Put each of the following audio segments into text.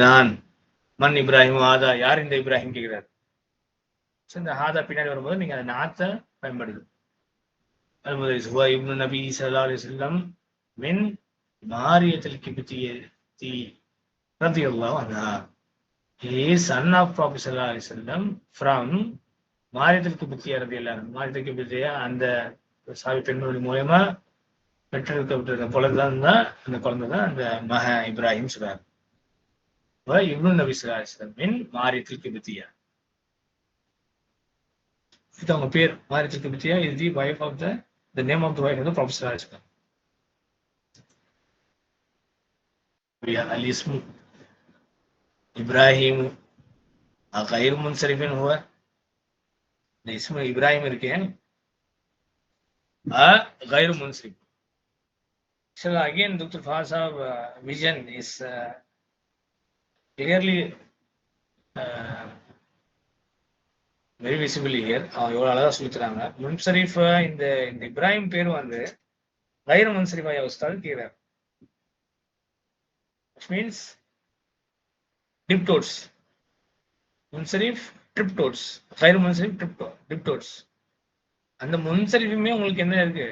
நான் மன் இப்ராஹிம் ஆதா யார் இந்த இப்ராஹிம் கேட்கிறார் So, இந்த ஹாதா பின்னாடி வரும்போது நீங்க அந்த நாத்தை பயன்படுது அது முதல் சுபா இப்னு நபி சல்லா அலி சொல்லம் மின் மாரியத்தில் கிபித்தியத்தி ரலியல்லாஹு அன்ஹா. He is son of prophet சல்லா அலி சொல்லம் ஃப்ரம் மாரியத்தில் கிபித்திய ரலியல்லாஹு அன்ஹா. மாரியத்தில் கிபித்திய அந்த சாவி பெண்களுடைய மூலயமா பெற்றெடுக்கப்பட்ட குழந்தை தான் அந்த குழந்தை தான் அந்த மக இப்ராஹிம் சொல்றாரு. ஹுவா இப்னு நபி ஸல்லல்லாஹு அலைஹி வஸல்லம் மின் மாரியத்தில் கிபித்தியா இது அவங்க பேர் மாரியத்தில் கிபித்தியா is the wife of the the name of the wife of the prophet ஸல்லல்லாஹு அலைஹி வஸல்லம் الاسم إبراهيم غير منصرف هو الاسم إبراهيم இருக்கேன் غير منصرف So again, Dr. Fahsab uh, vision is uh, clearly uh, very visibly here. அவங்க எவ்வளவு அழகா சொல்லித்தராங்க முன்சரிஃப் இந்த இந்த இப்ராஹிம் பேர் வந்து கைர முன் ஷரீஃபாய் அவஸ்தால் கேட்கிறார் மீன்ஸ் டிப்டோட்ஸ் முன் ஷரீஃப் ட்ரிப்டோட்ஸ் கைர முன் ஷரீஃப் ட்ரிப்டோ டிப்டோட்ஸ் அந்த முன்சரிஃபுமே உங்களுக்கு என்ன இருக்கு?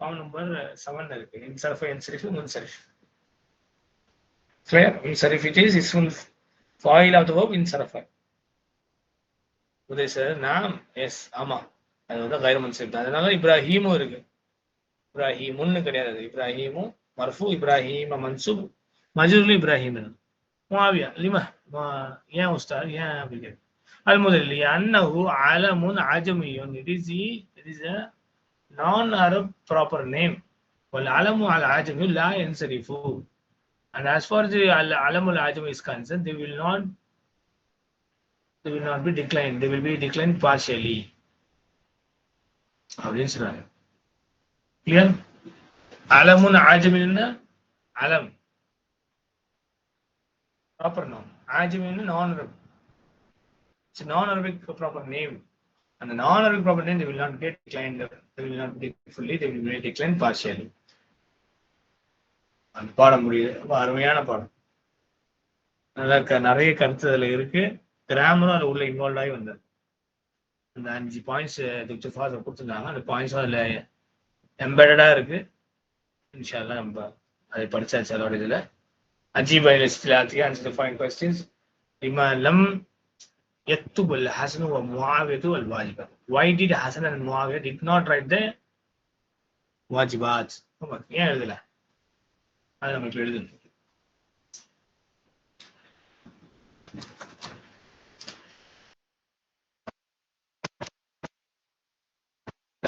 ஃபார்ம் நம்பர் செவன் இருக்கு. இன்சரிஃப் Clear? Sir, if it is, it will foil of the verb in Sarafai. Uday sir நாம் எஸ் ஆமா அது வந்து கைரமன் சேப் தான். அதனால இப்ராஹீமும் இருக்கு. இப்ராஹீமுன்னு கிடையாது. இப்ராஹீமும் மர்ஃபு இப்ராஹீம மன்சூப் மஜூர்ல இப்ராஹீம் மாவியா லிமா ஏன் உஸ்தாத் ஏன் அப்படி அது முதல் அன்னஹு அலமுன் அஜமியோன் it is it is a non Arab proper name Alamu அல் ஆஜமி லா என்சரிஃபு And as far as the Alamul Ajam is concerned, they will not they will not be declined. They will be declined partially. Clear? Alamun Ajam Alam. Proper noun. Ajam non-Arab. It's a non-Arabic proper name. And the non-Arabic proper name, they will not get declined. They will not be fully, they will be declined partially. அந்த பாடம் முடியுது ரொம்ப அருமையான பாடம் நல்லா க- நிறைய கருத்து அதுல இருக்கு கிராமரும் அது உள்ள இன்வால்வ் ஆகி வந்தது அந்த அஞ்சு பாயிண்ட்ஸ் டாக்டர் ஃபாதர் கொடுத்துருந்தாங்க அந்த பாயிண்ட்ஸ் அதுல எம்பெடடா இருக்கு இன்ஷால்லா நம்ம அதை படிச்சாச்சு அதோட இதுல أجيب إلى الاستلاتية answer the following questions لما لم يكتب الحسن ومعاوية والواجبات why did Hasan and Muawiyah did not write the واجبات homework ஏன் எழுதல Aynen öyle dedin.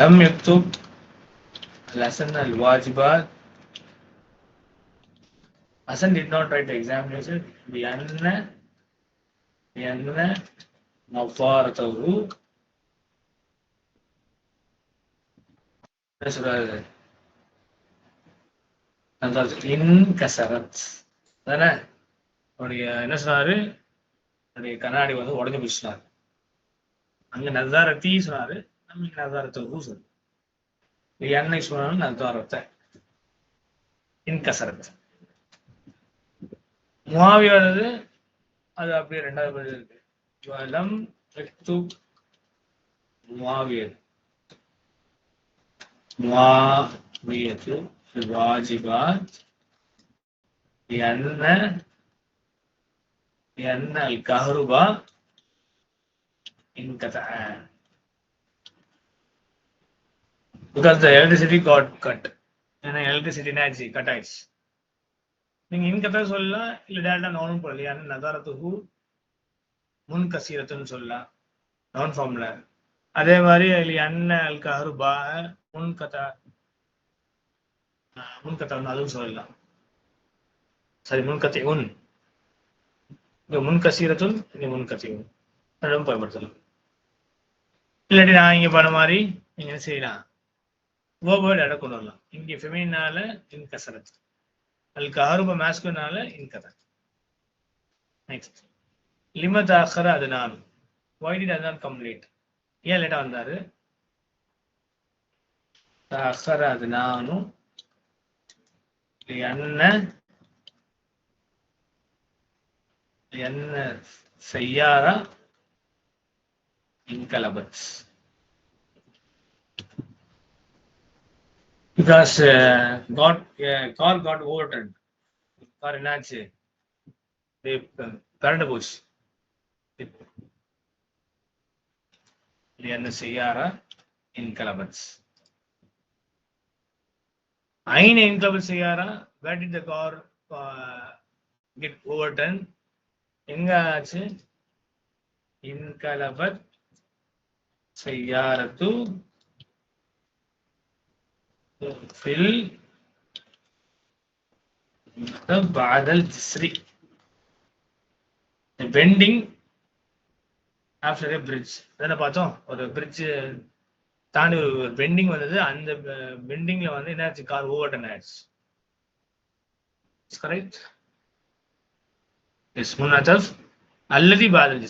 لم يكتب lesson الواجبات Hasan did not write the examination لأن لأن نظارته இன்கசரத் தானே அவருடைய என்ன சொன்னாரு? அவருடைய கண்ணாடி வந்து உடஞ்சு போச்சுனாரு அங்க நசாரத்தி சொன்னாரு. நம்ம இங்க நசாரத்து சொல்லு என்னை சொன்னாலும் நசாரத்தை இன்கசரத் முகாவியானது அது அப்படியே ரெண்டாவது பதில் இருக்கு. ஜுவலம் எக்து முகாவியது முகாவியத்து வாஜிபாத் என்ன என்ன அல் கஹருபா انقطع because the electricity got cut ஏன்னா electricity என்னாச்சு கட் ஆயிடுச்சு நீங்க இன்கத்தா சொல்லலாம் இல்ல டேரக்டா நவுன் போடலாம் ஏன்னா நதாரத்துக்கு முன் கசீரத்துன்னு சொல்லலாம் நவுன் ஃபார்ம்ல அதே மாதிரி இல்ல அன்ன அல் கஹருபா முன் கதா முன் அதுவும் சொல்லலாம் சரி முன்கத்தை உன் இங்க முன் கசீரத்துன் இங்க உன் ரெண்டும் பயன்படுத்தலாம் இல்லாட்டி நான் இங்க பண்ண மாதிரி நீங்க என்ன செய்யலாம் ஓபர்ட் இடம் கொண்டு வரலாம் இங்கே ஃபெமினால இன் கசரத் அல் கஹருப மேஸ்குனால இன் கதர் நெக்ஸ்ட் லிமத் ஆகர அது நான் ஒய் டிட் அது நான் கம்ப்ளீட் ஏன் லேட்டாக வந்தாரு தாக்கர அது நானும் என்ன? என்ன செய்யாரா? இன்கலபத் because got car got overturn car என்னாச்சு? Uh, கரண்ட் போச்சு. என்ன செய்யாரா? Ayn Enklavil செய்யாரா what did the car uh, get overturned? எங்க ஆச்சு? இன்கலபத் செய்யாரத்து ஃபில் பாதல் ஜிஸ்ரி பெண்டிங் ஆஃப்டர் எ பிரிட்ஜ் தானே பார்த்தோம். ஒரு பிரிட்ஜ் தாண்டி ஒரு பெண்டிங் வந்தது அந்த பெண்டிங்ல வந்து என்னாச்சு கார் ஓவர் டன் ஆயிடுச்சு கரெக்ட் எஸ் முன்னாத்தப் அல்லதி பாதல்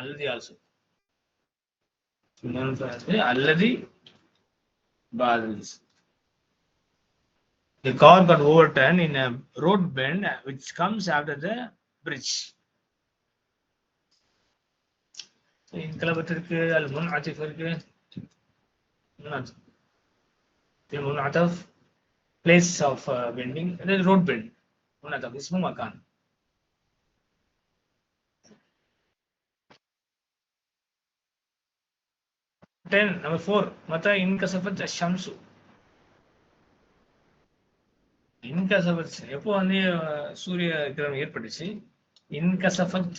அல்லதி ஆல்சோ அல்லதி Badal The car got overturned in a road bend which comes after the bridge. இன்கலபத்திற்கு அல் முன் ஆத்திஃபிற்கு முன் ஆத்தஃப் place of bending road bend முன் ஆத்தஃப் இஸ்மு மக்கான் டென் நம்பர் ஃபோர் மத்த இன்கசபத் ஷம்சு இன்கசபத் எப்போ வந்து அஹ், சூரிய கிரகணம் ஏற்பட்டுச்சு? இன்கசபத்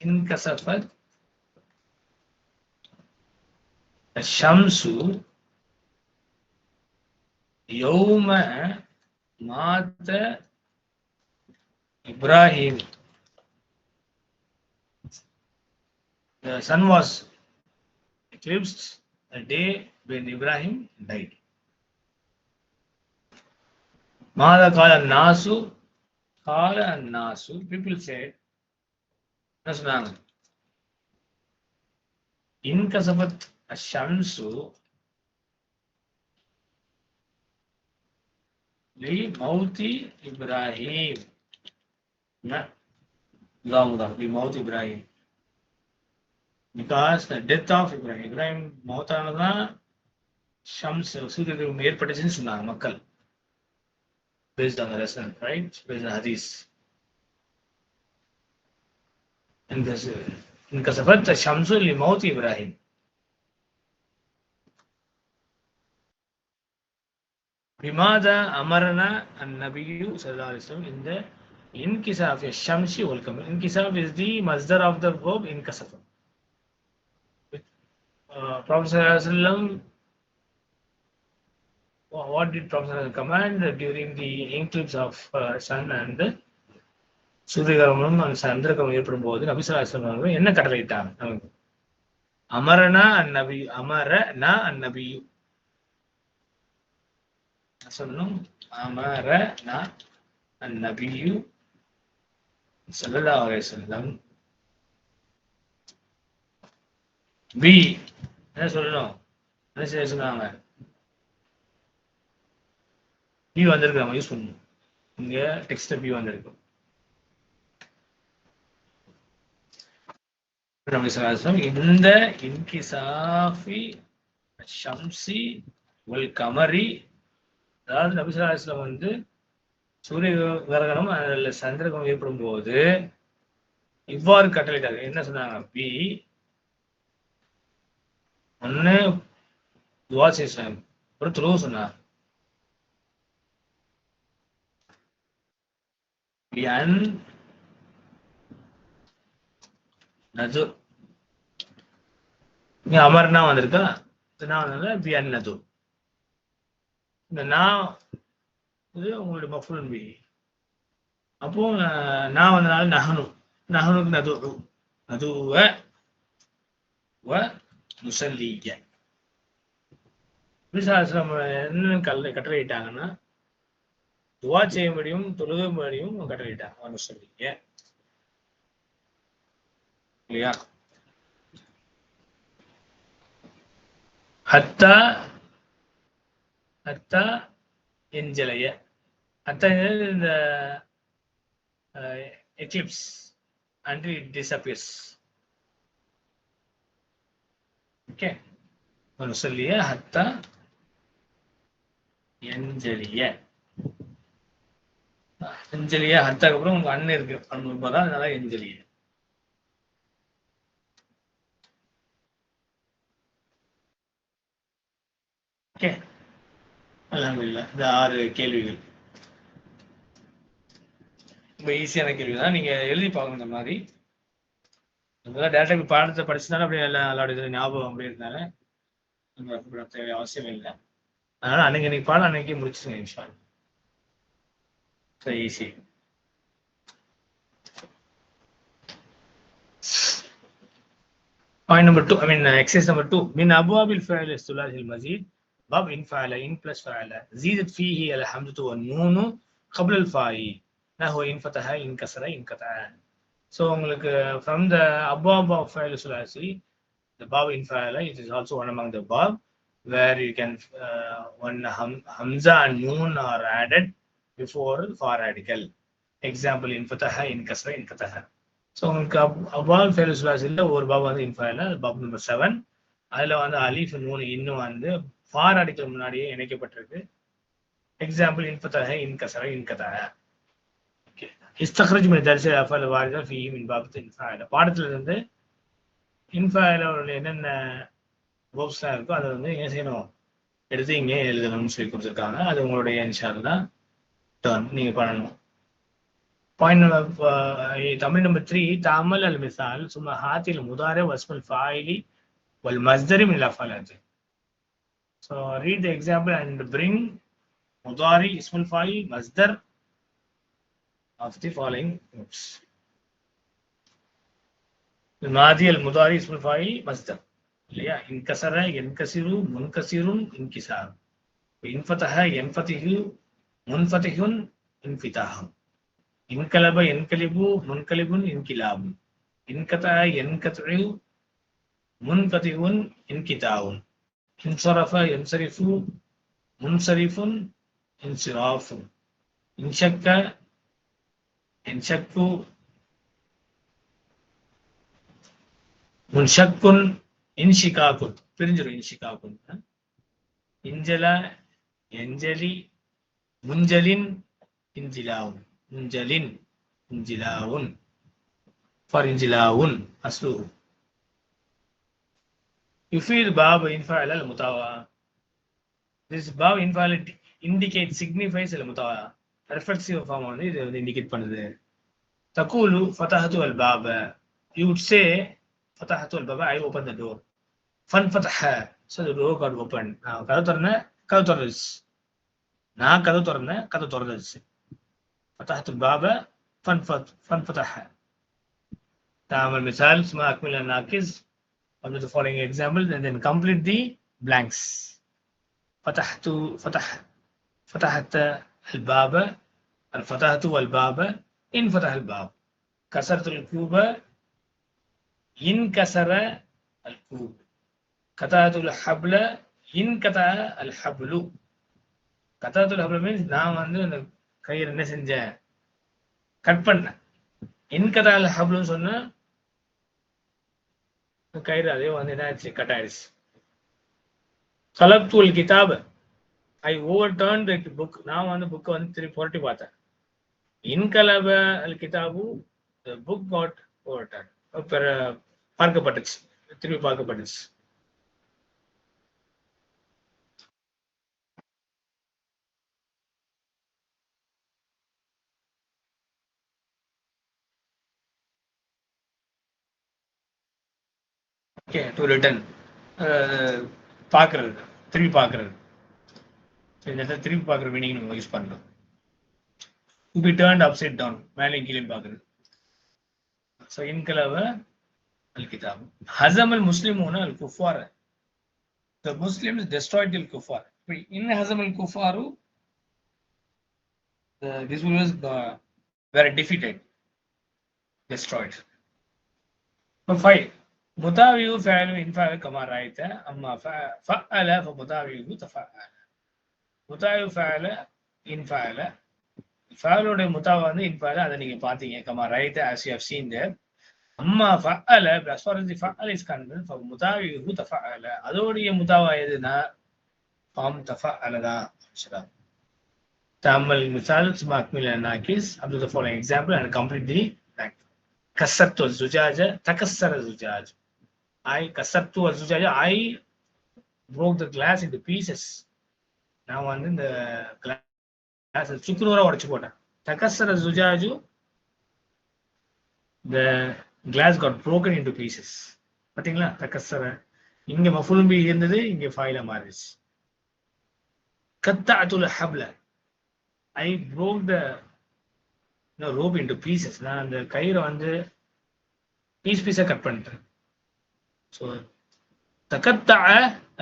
இன்கசபத் शमसु यौम मात Ibrahim The sun was eclipsed the day when Ibrahim died. Mada Kala Nasu, Kala Nasu, people said, "Nasu nang." In Kasafat Ashamsu Limauti Ibrahim. Not long though, Limauti Ibrahim. Because the death of Ibrahim, Ibrahim Mautanada Shams Sudhidru mere petitions in Namakal. Based on the lesson, right? Based on Hadith. In the Kasafat, Shamsul Limauti Ibrahim. பிமாதா அமரனா அன் நபியு சல்லா அலிஸ்லம் இந்த இன்கிசாஃப் ஷம்ஷி ஒல்கம் இன்கிசாஃப் இஸ் தி மஸ்தர் of the verb இன்கசஃபம் professor what did Prophet command during the eclipse of uh, sun and சூரியகரமும் அந்த சந்திரகம் ஏற்படும் போது நபிசராசன் என்ன கடலையிட்டாங்க நமக்கு அமரனா அந்நபி அமர ந அந்நபியு. சொல்லணும். அமர நபியு சல்லா அலே சொல்லம் பி என்ன சொல்லணும்? என்ன செய்ய சொன்னாங்க? பி வந்திருக்கு நம்ம யூஸ் பண்ணணும். இங்க டெக்ஸ்ட் பி வந்திருக்கும் இந்த இன்கிசாஃபி ஷம்சி வல் கமரி அதாவது நபி வந்து சூரிய கிரகணம் அதில் சந்திரகம் ஏற்படும் போது இவ்வாறு கட்டளைட்டாங்க என்ன சொன்னாங்க? பி ஒன்னு துவா அப்புறம் சொன்னாங்க. சொன்னார் துருவ சொன்னாங்க. பியன் நது அமர்னா வந்திருக்கா? இந்த நான் வந்ததுல பியன் நது. இந்த நான் இது உங்களுடைய மஃபுல் பி அப்போ நான் வந்தனால நகனு நகனுக்கு நது நதுவ வ முசல்லிய விசாசனம் என்ன கல் கட்டளையிட்டாங்கன்னா துவா செய்ய முடியும் தொழுக முடியும் கட்டளையிட்டாங்க முசல்லிய இல்லையா? ஹத்தா ஹத்தா எஞ்சலைய ஹத்தா இந்த அஹ், eclipse until it disappears. Okay. ونصلي حتى ينجلي எஞ்சலியா ஹத்தாக்கு அப்புறம் உங்க அண்ணன் இருக்கு அண்ணன் தான் அதனால எஞ்சலிய ஓகே அலமதுல்லா இந்த ஆறு கேள்விகள். ரொம்ப ஈஸியான கேள்வி தான் நீங்கள் எழுதி பார்க்கணும் இந்த மாதிரி. அதெல்லாம் டேரக்டாக பாடத்தை படிச்சுனாலும் அப்படியே எல்லாம் எல்லாருடைய இது ஞாபகம் அப்படி இருந்தால நம்ம தேவை அவசியம் இல்லை. அதனால் அன்னைக்கு அன்னைக்கு பாடம் அன்னைக்கு முடிச்சுருங்க இன்ஷா easy point number two I mean exercise number two மின் அபுவாபில் ஃபேல் சுலாஹில் மஜீத் المزيد باب إن فعل إن بلس فعل زيدت فيه الحمزة والنون قبل الفاء نحو إن فتح إن كسر إن قطع. So உங்களுக்கு from the above of فعل ثلاثي the bab in fa'ala it is also one among the bab where you can uh, when hum, hamza and noon are added before for radical. Example in fataha, in kasra, in kataha. So உங்களுக்கு அப் அவ்வால் ஃபேல் சுலாசில் ஒரு pop வந்து இன்ஃபைல pop number seven அதில் வந்து அலீஃப் noon இன்னும் வந்து for அடிக்கிற முன்னாடியே இணைக்கப்பட்டிருக்கு. Example இன்பத்தக இன்கசர இன்கதக இஸ்தக்ரஜ் மின் தரிசி அஃபல் வாரிதா ஃபீஹிம் இன்பாபத்து இன்ஃபாயில பாடத்துல இருந்து இன்ஃபாயில அவருடைய என்னென்ன வேர்ப்ஸ்லாம் இருக்கோ அதை வந்து என்ன செய்யணும்? எடுத்து இங்கே எழுதணும்னு சொல்லி கொடுத்துருக்காங்க. அது உங்களுடைய இன்ஷால் தான் டர்ன் நீங்கள் பண்ணணும். Point eh, Tamil number three Thamal அல் மிசால் சும்மா ஹாத்தியில் முதாரே வஸ்மல் ஃபாயிலி والمصدر من الأفعال. الاتيه so read the example and bring مضاري اسم الفاعل مصدر of the following groups. الماضي المضارع اسم الفاعل مصدر. اللي هي انكسر ينكسر منكسر انكسار. انفتح ينفتح منفتح انفتاح. انقلب ينقلب منقلب انقلاب. انقطع ينقطع முன்கதிவுன் இன்கிதாவுன். இன்சரஃப என்சரிஃபு முன்சரிஃபுன் இன்சிராஃபுன். இன்ஷக்க இன்ஷக்கு முன்ஷக்குன் இன்ஷிகாக்குன் பிரிஞ்சிடும் இன்ஷிகாக்குன் இஞ்சல எஞ்சலி முஞ்சலின் இஞ்சிலாவும் முஞ்சலின் இஞ்சிலாவுன். ஃபார் இஞ்சிலாவுன் அஸ்லூ. يفيد باب انفعل المتاوى this bab infعل indicates signifies المتاوى reflexive form வந்து இது வந்து indicate பண்ணுது تقول فتحت الباب you would say فتحت الباب I opened the door فانفتح so the door got opened நான் கதவு திறந்தேன் கதவு திறந்துச்சு நான் கதவு திறந்தேன் கதவு திறந்துச்சு فتحت الباب فانفت فانفتح تعمل مثال ثم أكمل الناقص up to the following examples and then complete the blanks. Fatahtu, fatah, fatahta al-baba, al-fatahtu al-baba, in fatah al-bab. Kasartu al-kuba, in kasara al-kub. Katatu al-habla, in kata al-hablu. Katatu al-habla means now நான் வந்து அந்த கையில் என்ன செஞ்சேன் cut பண்ணேன் இன்கதால் ஹப்லுன்னு சொன்னால் கயிறு அதே வந்து என்ன ஆச்சு கட் ஆயிடுச்சு கலப்துல் கிதாப் I overturn the book நான் வந்து புக்கை வந்து திருப்பி புரட்டி பார்த்தேன். இன்கலப அல் கிதாபு புக் காட் ஓவர் டேர்ன் பார்க்கப்பட்டுச்சு திருப்பி பார்க்கப்பட்டுச்சு. ஓகே டு ரிட்டன் பார்க்கறது திரும்பி பார்க்கறது இந்த இடத்துல திரும்பி பார்க்குற மீனிங் நம்ம யூஸ் பண்ணுறோம் பி டேர்ன் அப்சைட் டவுன் மேலேயும் கீழே பார்க்குறது ஸோ இன்கலவ அல் கிதாப் ஹசம் அல் முஸ்லிமூன அல் குஃபார் த முஸ்லிம்ஸ் டெஸ்ட்ராய்ட் அல் குஃபார் இப்படி இன் ஹசம் அல் குஃபாரு திஸ் வாஸ் வேற டிஃபிட்டட் டெஸ்ட்ராய்ட் ஃபைவ் مطاوي فعل إن فعل كما رأيت أما فعل فمطاويه تفعل مطاوي فعل إن فعل ஃபஅலுடைய முத்தாவா வந்து இன்ஃபால அதை நீங்க பாத்தீங்க comma right as you have seen there அம்மா ஃபஅல as far as the ஃபஅல் is concerned fa முதாவிஹு தஃபஅல அதோடைய முத்தாவா எதுனா ஃபார்ம் தஃபஅல தான் சரியா تعمل المثال ثم أكمل الناقص أبدأ the following example and complete the fact. كسرت الزجاجة تكسر الزجاج I கசப்து அசுஜாஜா I broke the glass into pieces நான் வந்து இந்த கிளாஸ் சுக்குநூறா உடச்சு போட்டேன். தகசர சுஜாஜு the glass got broken into pieces பார்த்தீங்களா? தகசர. இங்கே மஃபுலும்பி இருந்தது இங்கே ஃபைலா மாறிடுச்சு. கத்தா அத்துல் ஹப்ல I broke the rope into pieces நான் அந்த கயிறை வந்து பீஸ் பீஸாக கட் பண்ணிட்டேன். சொல்றேன் தகத்தா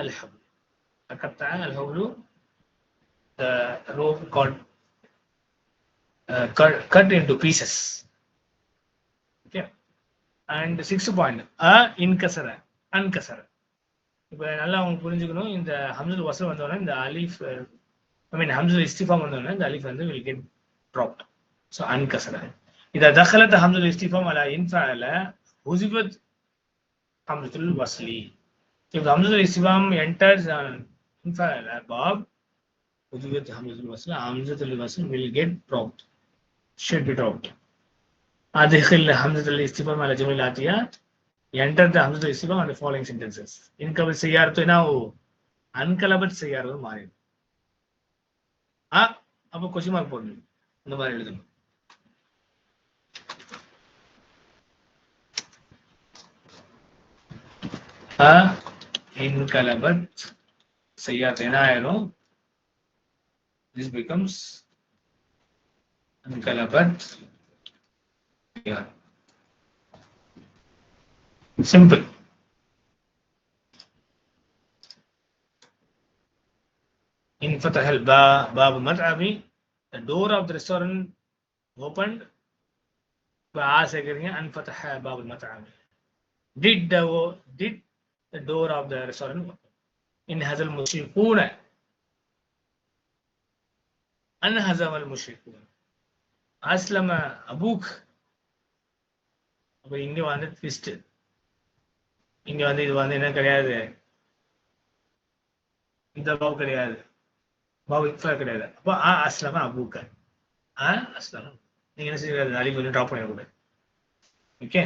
அல்ஹவுல் தகத்தா அல்ஹவுலு the rope got uh, cut, cut into pieces. இப்போ நல்லா அவங்க புரிஞ்சுக்கணும். இந்த ஹம்சுல் வசல் வந்தோடனே இந்த அலிஃப் ஐ மீன் ஹம்சுல் வந்தோடனே இந்த அலிஃப் வந்து வில் கெட் ட்ராப்ட் ஸோ அன்கசர இதை தஹலத் ஹம்சுல் இஸ்டிஃபாம் அல இன்ஃபா அல ஹுசிபத் Amritul Wasli. So if Hamzatul Islam enters an infal above, with Hamzatul Wasli, Hamzatul Wasli will get dropped, should be dropped. Adhikil Hamzatul Istifam ala Jamil Atiyat, enter the Hamzatul Istifam on the following sentences. Inkabil Sayyar to now, Unkalabat Sayyar Marid. ஆ அப்போ question mark போடணும் இந்த மாதிரி எழுதணும் ஆ இன்கலபட் செய்யாரத்து என்ன ஆயிரும் this becomes Ankalabat. Yeah. Simple. In Fatah al Bab Mat'abi, the door of the restaurant opened. Ba se kariye an Fatah Bab Mat'abi. Did the did the door of the restaurant. In Hazal Mushrikuna. An Hazam al Mushrikun. Aslama Abuk. அப்போ இங்கே வந்து twist இங்கே வந்து இது வந்து என்ன கிடையாது? இந்த பாவு கிடையாது. பாவ் இக்ஃபா கிடையாது. அப்போ ஆ அஸ்லாமா அபூக்க. ஆ அஸ்லம். நீங்கள் என்ன செய்யக்கூடாது அழிவு ட்ராப் பண்ணிடக்கூடாது. ஓகே